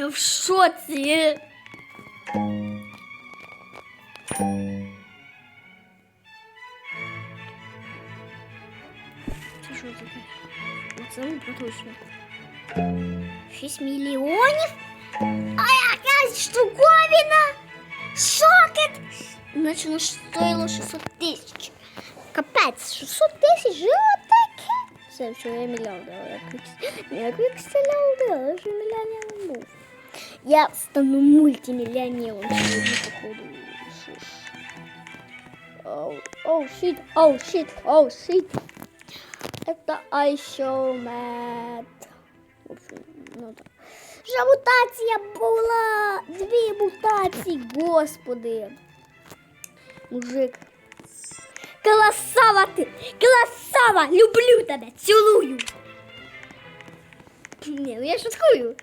Молодці! Це що таке? Оце не поточно. 6 мільйонів? А якась штуковина? Шокет! Значить, воно стоїло 600 тисяч. Капець, 600 тисяч, що таке? Це що я мільярдер. Як ви представляли, я вже мільйонером був. Я стану мультимиллионером сегодня, походу. Шо ж. Оу, оу, щит, оу, щит, оу, щит. Это айшоумет. В общем, ну так. Вже мутація була! Дві мутації, господи. Мужик. Колосава ти! Колосава! Люблю тебе! Цілую! Ні, ну я шуткую.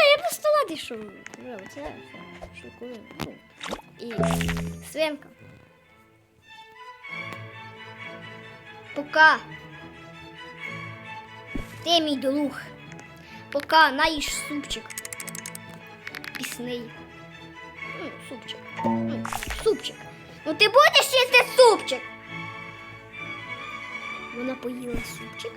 Знаю, я просто ладий, що ну, це все. Ну, І свинка. Пока. Ти мій друг. Пока наїш супчик. Пісний. Ну, супчик. Ну, супчик. Ну ти будеш їсти супчик? Вона поїла супчик.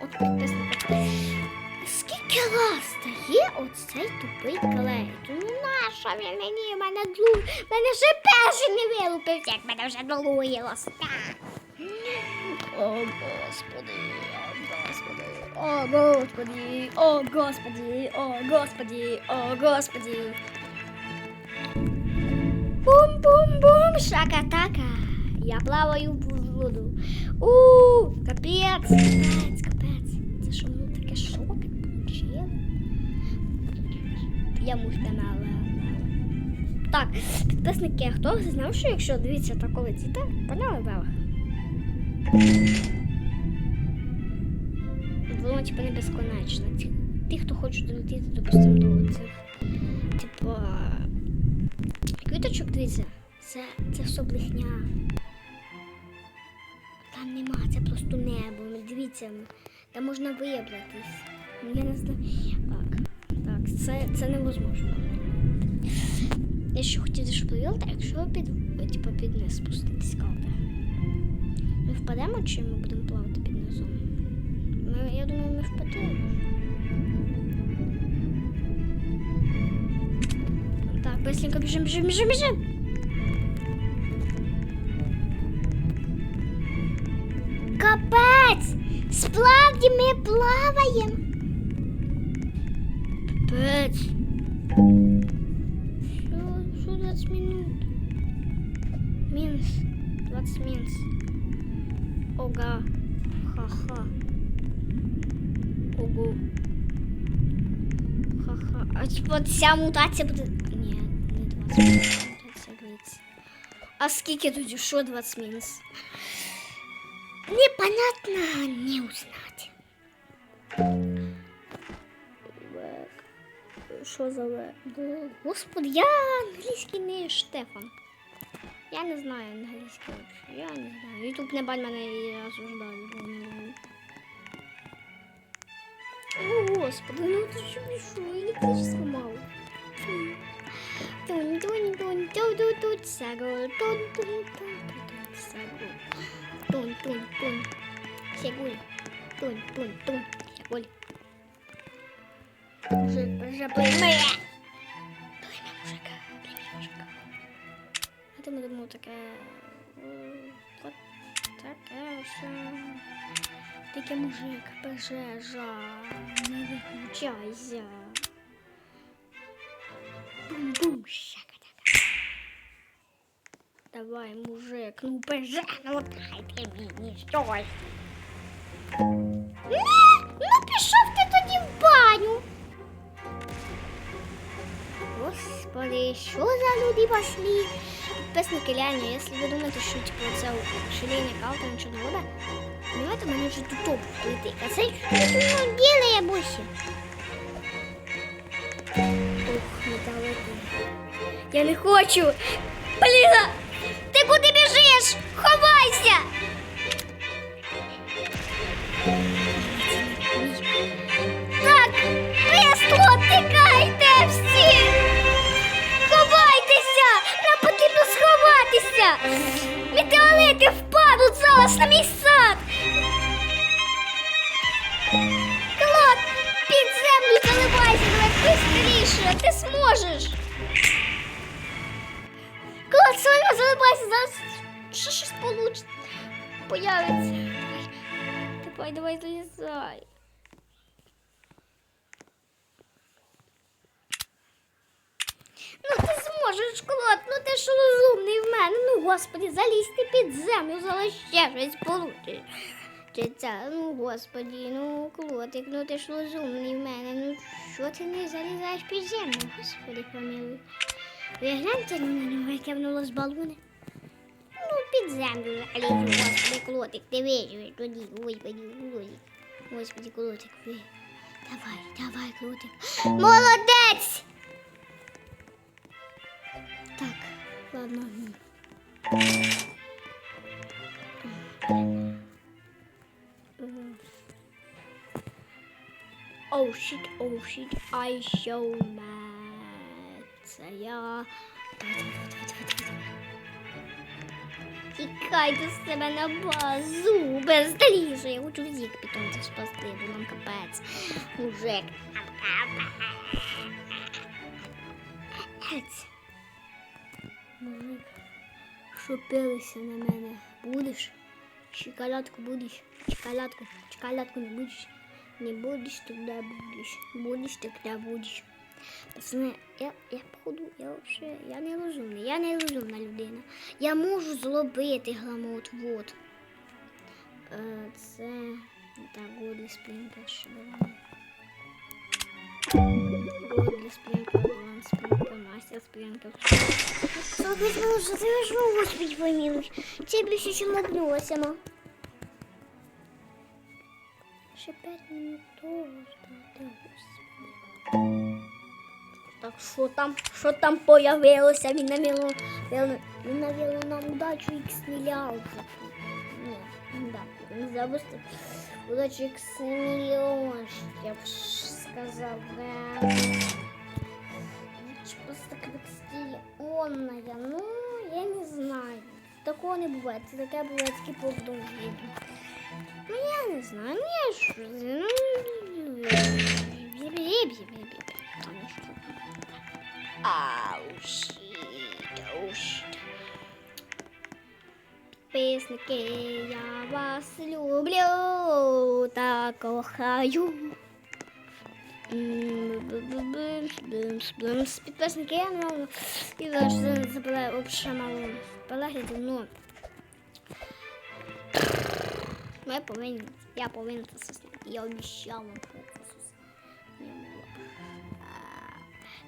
От підписника. Скільки раз дає оцей тупий клей? Ну наша він мені, в мене длу, мене ще перший не вилупив, як мене вже долуїлося. О, Господи, о, Господи, о, Господи, о, Господи, о, Господи, о, Господи. Бум-бум-бум, шака-така. Я плаваю в воду. У, капець, капець, Я мультимала. Так, підписники, хто знав, що якщо дивіться так летіти, поняли вверх? Воно типу не безконечно. Ті, хто хоче долетіти, допустимо, до цих, типу, квіточок, дивіться, це, це все брехня. Там нема, це просто небо. Ну, Дивіться, ну, там можна вибратись. Ну, я не знаю. Це, це невозможно. Я ще хотів щоб повірити, якщо під, типу, під низ спуститись калте. Ми впадемо чи ми будемо плавати під низом? Ми, я думаю, ми впадемо. Так, быстренько біжим, біжим, біжим, біжим. Капець! Справді ми плаваємо. Капець. Що, що 20 минут? Мінус. 20 мінус. Ога. Ха-ха. Ого. Ха-ха. А типа ця мутація буде. Ні, не 20 мінус. Мутація боїться. А скільки тоді? Що 20 мінус? Непонятно не узнать. Що за? Господи, я англійський не Штефан. Я не знаю англійський вообще. Я не знаю. Ютуб не бань мене і осуждаю. О, Господи, ну ти що пішов? Електричество мало. Тунь, тунь, тунь, ту ту ту сагу, тун тун тун тун сагу. Тунь, тунь, тунь. Сягуль. Тунь, тунь, тунь. Сягуль. Мужик, вже плейме. Плейме мужика, плейме мужика. А ти ми думав таке... е, От таке все. Таке мужик, пожежа. Не виключайся. Бум-бум, шака-така. Давай, мужик, ну бежа, ну дайте мені щось. Не, ну пішов ти тоді в баню. Господи, що за люди пошли? Підписники реально, якщо ви думаєте, що типу, це шаління калта нічого не буде, понимаєте, мені вже тут топ летить. А це ну, ділає бусі? Ух, не. Я не хочу. Блін, Міша, ти зможеш. Клас, сильно залибайся, зараз ще щось получить. Появиться. Давай, давай, давай, залізай. Ну ти зможеш, Клод, ну ти ж розумний в мене. Ну, господи, залізь ти під землю, зараз ще щось получиш. Чи ну господи, ну Клотик, ну ти ж розумний в мене. Ну що ти не залізаєш під землю, господи, помилуй. Ви гляньте на мене, яке воно з балони. Ну, під землю залізу, господи, Клотик, ти виживеш тоді, господи, Клотик. Господи, Клотик, ви. Давай, давай, Клотик. Молодець! Так, ладно. Oh shit, oh shit, I show. Це я. Давай, давай, давай, давай, давай, давай. Тікай до себе на базу, бездаліше. Я хочу всіх питомців спасти, бо нам капець. Мужик. Капець. Мужик, що на мене? Будеш? Шоколадку будеш? Шоколадку, шоколадку не будеш? Не будешь, тогда будешь. Будешь, тогда будешь. Пацани, я, я походу, я вообще, я не розумний, я не розумна людина. Я можу злобити гламот, вот. Е, це так, Годлі Сплінкер, що було. Годлі Сплінкер, Лан Сплінкер, Мастер Сплінкер. Слухай, слушай, ти ж господи помилуй. Тебе ще чим обнулася, ма. Ще п'ять минут того ждати. Так, що там, що там появилося? Він навіло, він, навіло нам удачу ікс мільярд. Ні, да, не забусти. Удачу ікс мільйон, я б сказав. Просто стиле ну, я не знаю. Такого не буває, це таке буває тільки по. Не знаю, ну я що, ну. Підписники, я вас люблю та кохаю. М, бу-бу-бумс, бумс, бумс. Підписники, я ну, і завжди забираю взагалі мало ми повинні, я повинна це зняти. Я обіцяла вам про це. Не.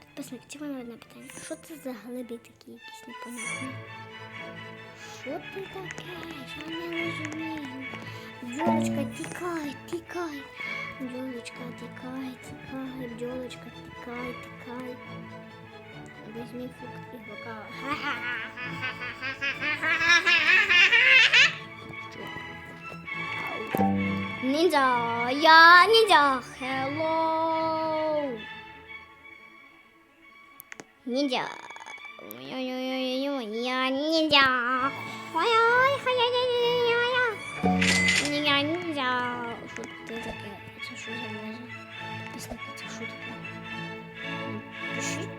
Підписник, ці мене одне питання. Що це за глиби такі якісь непонятні? Що ти таке? Я не розумію. Бджолочка, тікай, тікай. Бджолочка, тікай, тікай. Бджолочка, тікай, тікай. Візьми фрукт і бокал. Ніндзя, я ніндзя, hello. Ніндзя. Я ніндзя. Я ніндзя. Що це таке? Це що за муза? Підписники, це що таке? Пишіть,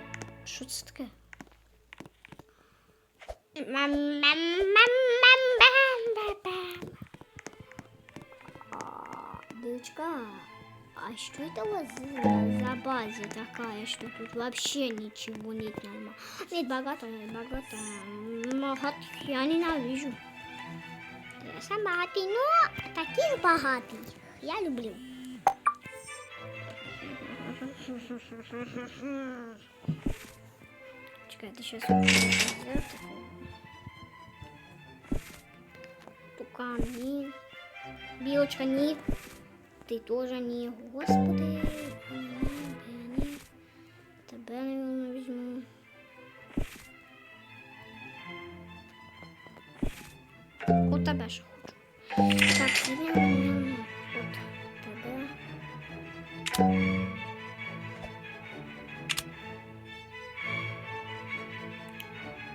що це таке? Мам-мам-мам-мам-мам-мам-мам. А, Девочка, а что это у вас за, за база такая, что тут вообще ничего нет нормально? Нет, богатая, богатая. Богат я ненавижу. Я сам богатый, но таких богатых я люблю. Чекай, это сейчас Тукан, ні. Білочка, ні. Ти теж ні. Господи. Тебе не візьму. У тебе ж хочу. Так, ні. От тебе.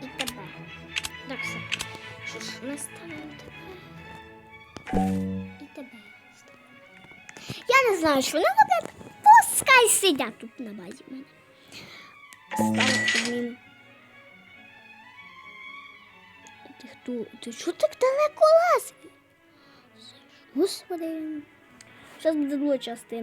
І тебе. Так, все. Що ж, ми ставимо тебе. І тебе. Я не знаю, що вони роблять. Пускай сидять тут на базі мене. ставити підніму. Ти хто? Ти чого так далеко лазиш? Господи. Зараз буде друга частина.